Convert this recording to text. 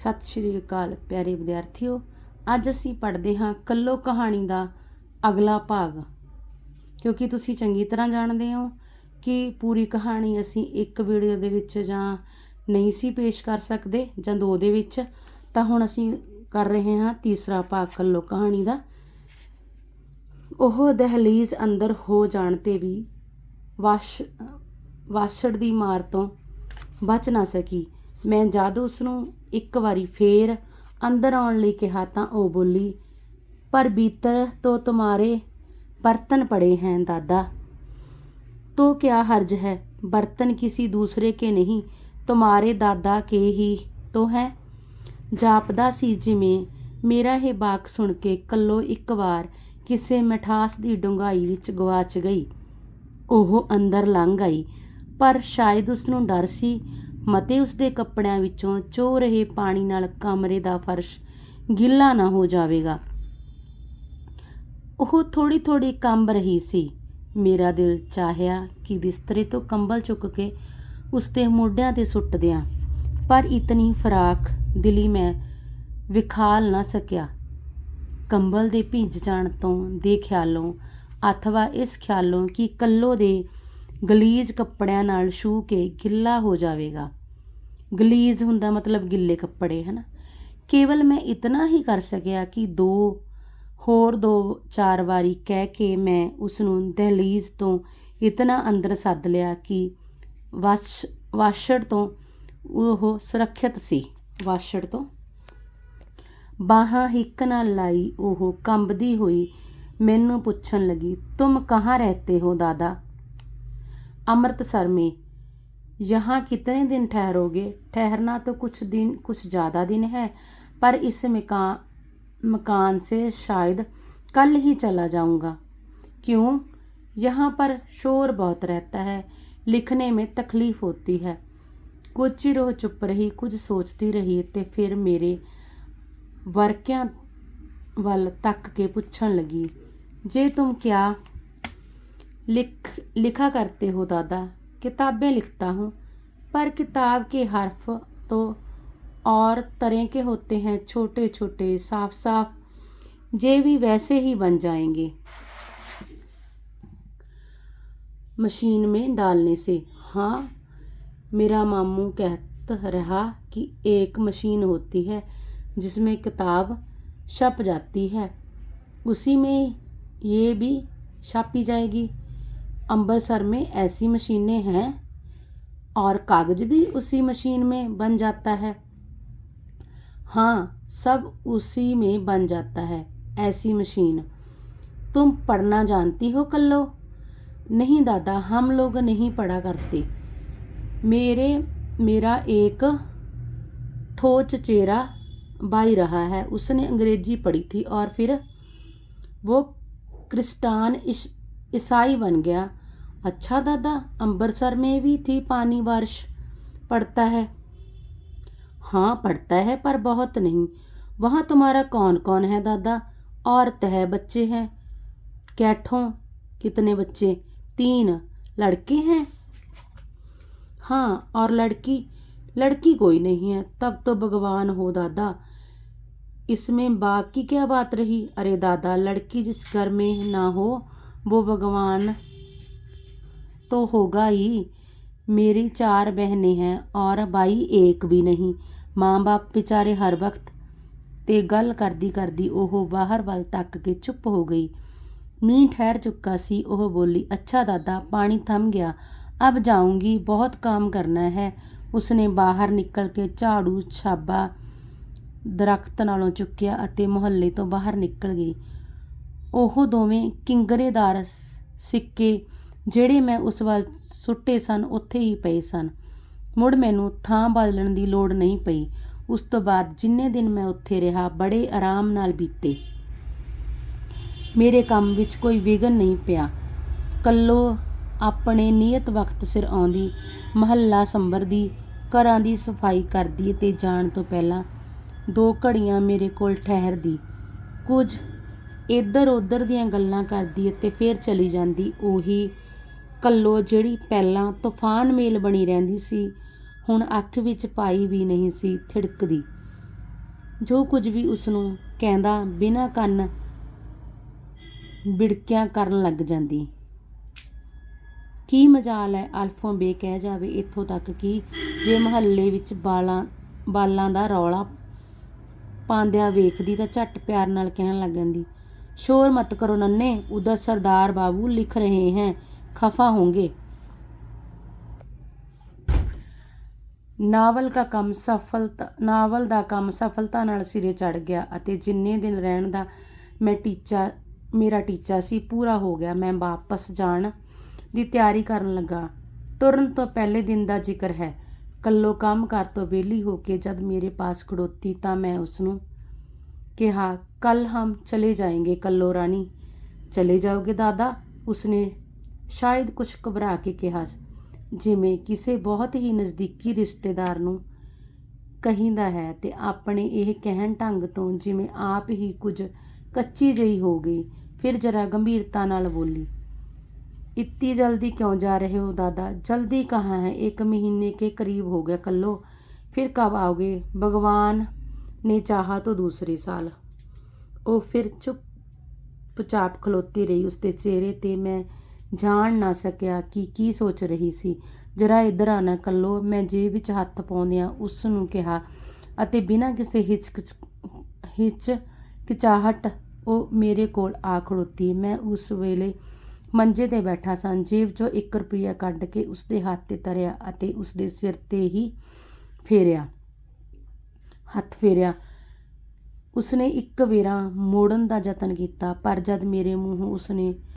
ਸਤਿ ਸ਼੍ਰੀ ਅਕਾਲ ਪਿਆਰੇ ਵਿਦਿਆਰਥੀਓ। ਅੱਜ ਅਸੀਂ ਪੜ੍ਹਦੇ ਹਾਂ ਕੱਲੋ ਕਹਾਣੀ ਦਾ ਅਗਲਾ ਭਾਗ। ਕਿਉਂਕਿ ਤੁਸੀਂ ਚੰਗੀ ਤਰ੍ਹਾਂ ਜਾਣਦੇ ਹੋ ਕਿ ਪੂਰੀ ਕਹਾਣੀ ਅਸੀਂ ਇੱਕ ਵੀਡੀਓ ਦੇ ਵਿੱਚ ਜਾਂ ਨਹੀਂ ਸੀ ਪੇਸ਼ ਕਰ ਸਕਦੇ ਜਾਂ ਦੋ ਦੇ ਵਿੱਚ, ਤਾਂ ਹੁਣ ਅਸੀਂ ਕਰ ਰਹੇ ਹਾਂ ਤੀਸਰਾ ਭਾਗ ਕੱਲੋ ਕਹਾਣੀ ਦਾ। ਉਹ ਦਹਲੀਜ਼ ਅੰਦਰ ਹੋ ਜਾਣ ਤੇ ਵੀ ਵਾਸ਼, ਵਾਸ਼ੜ ਦੀ ਮਾਰ ਤੋਂ ਬਚ ਨਾ ਸਕੀ। ਮੈਂ ਜਦ ਉਸ ਨੂੰ ਇੱਕ ਵਾਰੀ ਫੇਰ ਅੰਦਰ ਆਉਣ ਲਈ ਕਿਹਾ ਤਾਂ ਉਹ ਬੋਲੀ ਪਰ भीतर तो तुम्हारे बर्तन पड़े हैं दादा तो क्या हर्ज है बर्तन किसी दूसरे के नहीं तुम्हारे दादा के ही तो है ਜਾਪਦਾ ਸੀ ਜਿਵੇਂ ਮੇਰਾ ਇਹ ਬਾਕ ਸੁਣ ਕੇ ਕੱਲੋ ਇੱਕ ਵਾਰ ਕਿਸੇ ਮਿਠਾਸ ਦੀ ਡੁੰਗਾਈ ਵਿੱਚ ਗਵਾਚ ਗਈ ਉਹ ਅੰਦਰ ਲੰਘ ਆਈ ਪਰ ਸ਼ਾਇਦ ਉਸ ਨੂੰ ਡਰ ਸੀ ਮਤੇ ਉਸਦੇ ਕੱਪੜਿਆਂ ਵਿੱਚੋਂ ਚੋ ਰਹੇ ਪਾਣੀ ਨਾਲ ਕਮਰੇ ਦਾ ਫਰਸ਼ ਗਿੱਲਾ ਨਾ ਹੋ ਜਾਵੇਗਾ। ਉਹ ਥੋੜੀ ਥੋੜੀ ਕੰਬ ਰਹੀ ਸੀ। ਮੇਰਾ ਦਿਲ ਚਾਹਿਆ ਕਿ ਬਿਸਤਰੇ ਤੋਂ ਕੰਬਲ ਚੁੱਕ ਕੇ ਉਸਦੇ ਮੋਢਿਆਂ ਤੇ ਸੁੱਟ ਦਿਆਂ, ਪਰ ਇਤਨੀ ਫਰਾਕ ਦਿਲੀ ਮੈਂ ਵਿਖਾਲ ਨਾ ਸਕਿਆ। ਕੰਬਲ ਦੇ ਭਿੱਜ ਜਾਣ ਤੋਂ ਦੇ ਖਿਆਲੋਂ ਅਥਵਾ ਇਸ ਖਿਆਲੋਂ ਕਿ ਕੱਲੋ ਦੇ ਗਲੀਜ਼ ਕੱਪੜਿਆਂ ਨਾਲ ਛੂ ਕੇ ਗਿੱਲਾ ਹੋ ਜਾਵੇਗਾ। ਗਲੀਜ਼ ਹੁੰਦਾ, ਮਤਲਬ ਗਿੱਲੇ ਕੱਪੜੇ, ਹਨਾ? ਕੇਵਲ ਮੈਂ ਇਤਨਾ ਹੀ ਕਰ ਸਕਿਆ ਕਿ ਦੋ, ਹੋਰ ਦੋ, ਚਾਰ ਵਾਰੀ ਕਹਿ ਕੇ ਮੈਂ ਉਸ ਨੂੰ ਦਹਲੀਜ਼ ਤੋਂ ਇਤਨਾ ਅੰਦਰ ਸੱਦ ਲਿਆ ਕਿ ਵਾਸ਼, ਵਾਸ਼ੜ ਤੋਂ ਉਹ ਸੁਰੱਖਿਅਤ ਸੀ। ਵਾਸ਼ੜ ਤੋਂ। ਬਾਹਾਂ ਹਿੱਕ ਨਾਲ ਲਾਈ ਉਹ ਕੰਬਦੀ ਹੋਈ ਮੈਨੂੰ ਪੁੱਛਣ ਲੱਗੀ, ਤੁਮ ਕਹਾਂ ਰਹਤੇ ਹੋ ਦਾਦਾ? ਅੰਮ੍ਰਿਤਸਰ ਮੇ। यहाँ कितने दिन ठहरोगे ठहरना तो कुछ दिन कुछ ज़्यादा दिन है पर इस मकान मकान से शायद कल ही चला जाऊंगा क्यों यहाँ पर शोर बहुत रहता है लिखने में तकलीफ़ होती है ਕੁਝ ਚਿਰ ਉਹ ਚੁੱਪ ਰਹੀ ਕੁਝ ਸੋਚਦੀ ਰਹੀ ਤੇ ਫਿਰ ਮੇਰੇ ਵਰਕਿਆਂ ਵੱਲ ਤੱਕ ਕੇ ਪੁੱਛਣ ਲੱਗੀ ਜੇ ਤੁਮ ਕਿਆ लिख लिखा करते हो दादा किताबें लिखता हूँ, पर किताब के हर्फ तो और तरह के होते हैं छोटे छोटे साफ़ साफ़ जे भी वैसे ही बन जाएँगे। मशीन में डालने से हाँ मेरा मामू कहता रहा कि एक मशीन होती है जिसमें किताब छप जाती है, उसी में ये भी छापी जाएगी। अम्बरसर में ऐसी मशीनें हैं और कागज़ भी उसी मशीन में बन जाता है। हाँ सब उसी में बन जाता है ऐसी मशीन। तुम पढ़ना जानती हो कल्लो? नहीं दादा हम लोग नहीं पढ़ा करते। मेरे मेरा एक ठोच चचेरा भाई रहा है उसने अंग्रेज़ी पढ़ी थी और फिर वो क्रिस्टान ईसाई इस, बन गया। अच्छा दादा अम्बरसर में भी थी पानी बारिश। पड़ता है। हाँ पड़ता है, पर बहुत नहीं। वहाँ तुम्हारा कौन कौन है दादा? औरत है, बच्चे हैं। कैठों कितने बच्चे? तीन लड़के हैं? हाँ और लड़की? लड़की कोई नहीं है। तब तो भगवान हो दादा। इसमें बाग की क्या बात रही? अरे दादा, लड़की जिस घर में ना हो, वो भगवान तो होगा ही मेरी चार बहनें हैं और भाई एक भी नहीं ਮਾਂ ਬਾਪ ਵਿਚਾਰੇ ਹਰ ਵਕਤ ਤੇ ਗੱਲ ਕਰਦੀ ਕਰਦੀ ਉਹ ਬਾਹਰ ਵੱਲ ਤੱਕ ਕੇ ਚੁੱਪ ਹੋ ਗਈ ਮੀਂਹ ਠਹਿਰ ਚੁੱਕਾ ਸੀ ਉਹ ਬੋਲੀ ਅੱਛਾ ਦਾਦਾ ਪਾਣੀ ਥੰਮ ਗਿਆ ਅਬ ਜਾਊਂਗੀ ਬਹੁਤ ਕੰਮ ਕਰਨਾ ਹੈ ਉਸਨੇ ਬਾਹਰ ਨਿਕਲ ਕੇ ਝਾੜੂ ਛਾਬਾ ਦਰਖਤ ਨਾਲੋਂ ਚੁੱਕਿਆ ਅਤੇ ਮੁਹੱਲੇ ਤੋਂ ਬਾਹਰ ਨਿਕਲ ਗਈ ਉਹ ਦੋਵੇਂ ਕਿੰਗਰੇਦਾਰ ਸਿੱਕੇ ਜਿਹੜੇ ਮੈਂ ਉਸ ਵੱਲ ਸੁੱਟੇ ਸਨ, ਉੱਥੇ ਹੀ ਪਏ ਸਨ। ਮੁੜ ਮੈਨੂੰ ਥਾਂ ਬਦਲਣ ਦੀ ਲੋੜ ਨਹੀਂ ਪਈ। ਉਸ ਤੋਂ ਬਾਅਦ ਜਿੰਨੇ ਦਿਨ ਮੈਂ ਉੱਥੇ ਰਿਹਾ, ਬੜੇ ਆਰਾਮ ਨਾਲ ਬੀਤੇ। ਮੇਰੇ ਕੰਮ ਵਿੱਚ ਕੋਈ ਵਿਗਨ ਨਹੀਂ ਪਿਆ। ਕੱਲੋ ਆਪਣੇ ਨਿਯਤ ਵਕਤ ਸਿਰ ਆਉਂਦੀ, ਮਹੱਲਾ ਸੰਭਰਦੀ ਘਰਾਂ ਦੀ ਸਫ਼ਾਈ ਕਰਦੀ ਤੇ ਜਾਣ ਤੋਂ ਪਹਿਲਾਂ ਦੋ ਘੜੀਆਂ ਮੇਰੇ ਕੋਲ ਠਹਿਰਦੀ। ਕੁਝ ਇੱਧਰ ਉੱਧਰ ਦੀਆਂ ਗੱਲਾਂ ਕਰਦੀ ਅਤੇ ਫਿਰ ਚਲੀ ਜਾਂਦੀ। ਉਹੀ ਕੱਲੋ ਜਿਹੜੀ ਪਹਿਲਾਂ ਤੂਫਾਨ ਮੇਲ ਬਣੀ ਰਹਿੰਦੀ ਸੀ, ਹੁਣ ਅੱਖ ਵਿੱਚ ਪਾਈ ਵੀ ਨਹੀਂ ਸੀ, ਥਿੜਕਦੀ। ਜੋ ਕੁਝ ਵੀ ਉਸ ਨੂੰ ਕਹਿੰਦਾ, ਬਿਨਾਂ ਕੰਨ ਬਿੜਕਿਆਂ ਕਰਨ ਲੱਗ ਜਾਂਦੀ। ਕੀ ਮਜਾਲ ਹੈ ਅਲਫੋਂ ਬੇ ਕਹਿ ਜਾਵੇ ਇੱਥੋਂ ਤੱਕ ਕਿ ਜੇ ਮਹੱਲੇ ਵਿੱਚ ਬਾਲਾਂ ਬਾਲਾਂ ਦਾ ਰੌਲਾ ਪਾਉਂਦਿਆਂ ਵੇਖਦੀ ਤਾਂ ਝੱਟ ਪਿਆਰ ਨਾਲ ਕਹਿਣ ਲੱਗ ਜਾਂਦੀ ਸ਼ੋਰ ਮਤ ਕਰੋ ਨੰਨੇ ਉਧਰ ਸਰਦਾਰ ਬਾਬੂ ਲਿਖ ਰਹੇ हैं ਖਫਾ होंगे ਨਾਵਲ ਦਾ ਕੰਮ ਸਫਲਤਾ ਨਾਵਲ ਦਾ ਕੰਮ ਸਫਲਤਾ ਨਾਲ ਸਿਰੇ ਚੜ ਗਿਆ ਅਤੇ ਜਿੰਨੇ ਦਿਨ ਰਹਿਣ ਦਾ ਮੈਂ ਟੀਚਾ ਮੇਰਾ ਟੀਚਾ ਸੀ ਪੂਰਾ ਹੋ ਗਿਆ ਮੈਂ ਵਾਪਸ ਜਾਣ ਦੀ ਤਿਆਰੀ ਕਰਨ ਲੱਗਾ ਟੁਰਨ ਤੋਂ ਪਹਿਲੇ ਦਿਨ ਦਾ ਜ਼ਿਕਰ ਹੈ ਕੱਲੋ ਕੰਮ ਕਰ ਤੋਂ ਵਿਹਲੀ ਹੋ ਕੇ ਜਦ ਮੇਰੇ ਪਾਸ ਖੜੋਤੀ ਤਾਂ ਮੈਂ ਉਸ ਨੂੰ कि हाँ कल हम चले जाएंगे कल्लो रानी ਚਲੇ ਜਾਓਗੇ ਦਾਦਾ? ਉਸਨੇ ਸ਼ਾਇਦ ਕੁਛ ਘਬਰਾ ਕੇ ਕਿਹਾ ਜਿਵੇਂ ਕਿਸੇ ਬਹੁਤ ਹੀ ਨਜ਼ਦੀਕੀ ਰਿਸ਼ਤੇਦਾਰ ਨੂੰ ਕਹੀਂਦਾ ਹੈ ਤੇ ਆਪਣੇ ਇਹ ਕਹਿਣ ਢੰਗ ਤੋਂ ਜਿਵੇਂ ਆਪ ਹੀ ਕੁਝ ਕੱਚੀ ਜਈ ਹੋ ਗਈ, ਫਿਰ ਜਰਾ ਗੰਭੀਰਤਾ ਨਾਲ ਬੋਲੀ, ਇੱਤੀ ਜਲਦੀ ਕਿਉਂ ਜਾ ਰਹੇ ਹੋ ਦਾਦਾ? ਜਲਦੀ ਕਹਾਂ ਹੈ? 1 ਮਹੀਨੇ ਕੇ ਕਰੀਬ ਹੋ ਗਿਆ ਕੱਲੋ। ਫਿਰ ਕਬ ਆਓਗੇ? ਭਗਵਾਨ ने चाहा तो दूसरे साल ਉਹ ਫਿਰ ਚੁੱਪਚਾਪ ਖਲੋਤੀ ਰਹੀ ਉਸਦੇ ਚਿਹਰੇ ਤੇ ਮੈਂ ਜਾਣ ਨਾ ਸਕਿਆ ਕਿ ਕੀ ਸੋਚ ਰਹੀ ਸੀ ਜਰਾ ਇੱਧਰ ਆਣਾ ਕੱਲੋ ਮੈਂ ਜੇਬ ਵਿੱਚ ਹੱਥ ਪਾਉਂਦਿਆਂ ਉਸ ਨੂੰ ਕਿਹਾ ਅਤੇ ਬਿਨਾਂ ਕਿਸੇ ਹਿਚਕ ਹਿਚਕਿਚਾਹਟ ਉਹ ਮੇਰੇ ਕੋਲ ਆ ਖੜੋਤੀ ਮੈਂ ਉਸ ਵੇਲੇ ਮੰਜੇ ਤੇ ਬੈਠਾ ਸਾਂ ਜੇਬ 'ਚੋਂ 1 ਰੁਪਿਆ ਕੱਢ ਕੇ ਉਸਦੇ ਹੱਥ ਤੇ ਧਰਿਆ ਅਤੇ ਉਸਦੇ ਸਿਰ ਤੇ ਹੀ ਫੇਰਿਆ ਹੱਥ ਫੇਰਿਆ। ਉਸਨੇ ਇੱਕ ਵੇਰਾ ਮੋੜਨ ਦਾ ਯਤਨ ਕੀਤਾ ਪਰ ਜਦ ਮੇਰੇ ਮੂੰਹੋਂ ਉਸਨੇ